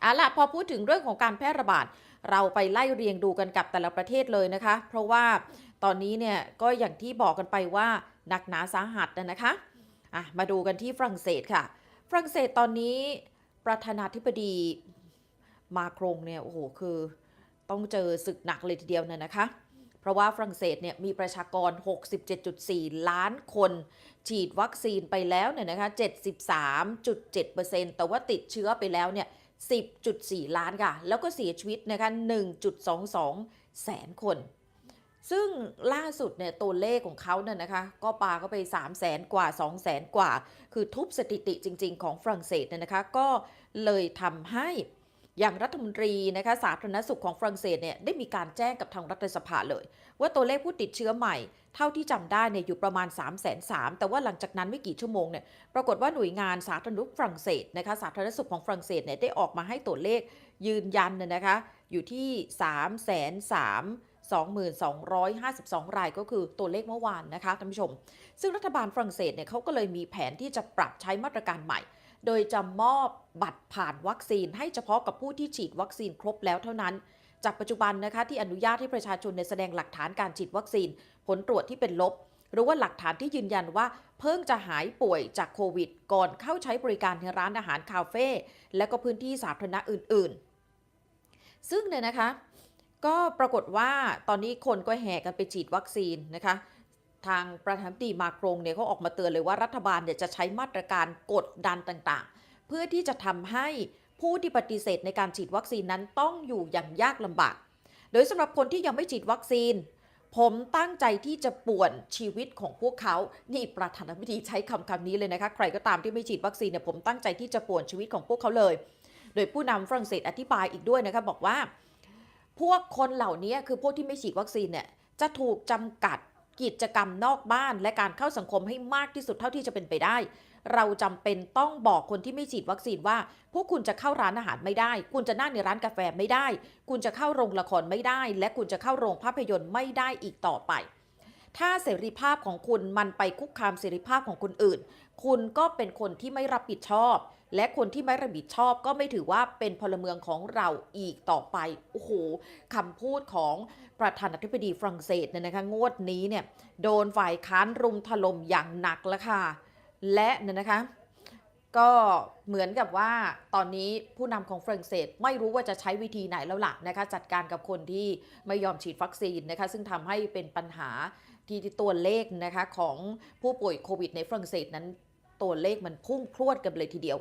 เอาล่ะพอพูดถึงเรื่องของการแพร่ระบาดเราไปไล่เรียงดูกันกับแต่ละประเทศเลยนะคะ เพราะว่าตอนนี้เนี่ยก็อย่างที่บอกกันไปว่าหนักหนาสาหัสนะนะคะอะมาดูกันที่ฝรั่งเศสค่ะ ฝรั่งเศสตอนนี้ประธานาธิบดีมาครงเนี่ยโอ้โหคือต้องเจอศึกหนักเลยทีเดียวเนี่ยนะคะ เพราะว่าฝรั่งเศสเนี่ยมีประชากร 67.4 ล้านคน ฉีดวัคซีนไปแล้วเนี่ยนะคะ 73.7%แต่ว่าติดเชื้อไปแล้วเนี่ย 10.4 ล้านค่ะ แล้วก็เสียชีวิตนะคะ1.22 แสนคน ซึ่งล่าสุดเนี่ยตัวเลขของเขาเนี่ยนะคะ ก็ปาเข้าไป3แสนกว่า2แสนกว่า คือทุบสถิติจริง ๆ ของฝรั่งเศสเนี่ยนะคะ ก็เลยทำให้ อย่างรัฐมนตรีนะคะสาธารณสุขของฝรั่งเศสเนี่ยได้มีการแจ้งกับทางรัฐสภาเลย ว่าตัวเลขผู้ติดเชื้อใหม่ เท่าที่จำได้เนี่ยอยู่ประมาณ3 3 0 0 0 แต่ว่าหลังจากนั้นไม่กี่ชั่วโมงเนี่ยปรากฏว่าหน่วยงานสาธารณสุขฝรั่งเศสนะคะสาธารณสุขของฝรั่งเศสเนี่ยได้ออกมาให้ตัวเลขยืนยันเนี่ยนะคะอยู่ที่ 3 0 3 2 2 5 2 รายก็คือตัวเลขเมื่อวานนะคะท่านผู้ชม ซึ่งรัฐบาลฝรั่งเศสเนี่ยเขาก็เลยมีแผนที่จะปรับใช้มาตรการใหม่ โดยจะมอบบัตรผ่านวัคซีน ให้เฉพาะกับผู้ที่ฉีดวัคซีนครบแล้วเท่านั้น จากปัจจุบันนะคะที่อนุญาตให้ประชาชนในแสดงหลักฐานการฉีดวัคซีน ผลตรวจที่เป็นลบ หรือว่าหลักฐานที่ยืนยันว่า เพิ่งจะหายป่วยจากโควิด ก่อนเข้าใช้บริการในร้านอาหารคาเฟ่และก็พื้นที่สาธารณะอื่น ๆ ซึ่งเนี่ยนะคะก็ปรากฏว่าตอนนี้คนก็แห่กันไปฉีดวัคซีนนะคะ ทางประธานาธิบดีมาครงเนี่ยเขาออกมาเตือนเลยว่ารัฐบาลเนี่ยจะใช้มาตรการกดดันต่างๆ เพื่อที่จะทำให้ผู้ที่ปฏิเสธในการฉีดวัคซีนนั้นต้องอยู่อย่างยากลำบาก โดยสำหรับคนที่ยังไม่ฉีดวัคซีน ผมตั้งใจที่จะป่วนชีวิตของพวกเขา นี่ประธานาธิบดีใช้คำคำนี้เลยนะคะ ใครก็ตามที่ไม่ฉีดวัคซีนเนี่ยผมตั้งใจที่จะป่วนชีวิตของพวกเขาเลย โดยผู้นำฝรั่งเศสอธิบายอีกด้วยนะคะบอกว่า พวกคนเหล่านี้คือพวกที่ไม่ฉีดวัคซีนเนี่ยจะถูกจำกัด กิจกรรมนอกบ้านและการเข้าสังคมให้มากที่สุดเท่าที่จะเป็นไปได้ เราจำเป็นต้องบอกคนที่ไม่ฉีดวัคซีนว่า พวกคุณจะเข้าร้านอาหารไม่ได้ คุณจะนั่งในร้านกาแฟไม่ได้ คุณจะเข้าโรงละครไม่ได้ และคุณจะเข้าโรงภาพยนตร์ไม่ได้อีกต่อไป ถ้าเสรีภาพของคุณมันไปคุกคามเสรีภาพของคนอื่น คุณก็เป็นคนที่ไม่รับผิดชอบ และคนที่ไม่รับผิดชอบก็ไม่ถือว่าเป็นพลเมืองของเราอีกต่อไป โอ้โหคำพูดของประธานาธิบดีฝรั่งเศสเนี่ยนะคะงวดนี้เนี่ยโดนฝ่ายค้านรุมถล่มอย่างหนักแล้วค่ะ และเนี่ยนะคะก็เหมือนกับว่าตอนนี้ผู้นำของฝรั่งเศสไม่รู้ว่าจะใช้วิธีไหนแล้วล่ะนะคะจัดการกับคนที่ไม่ยอมฉีดวัคซีนนะคะซึ่งทำให้เป็นปัญหา ที่ตัวเลขนะคะของผู้ป่วยโควิดในฝรั่งเศสนั้นตัวเลขมันพุ่งพรวดกันเลยทีเดียว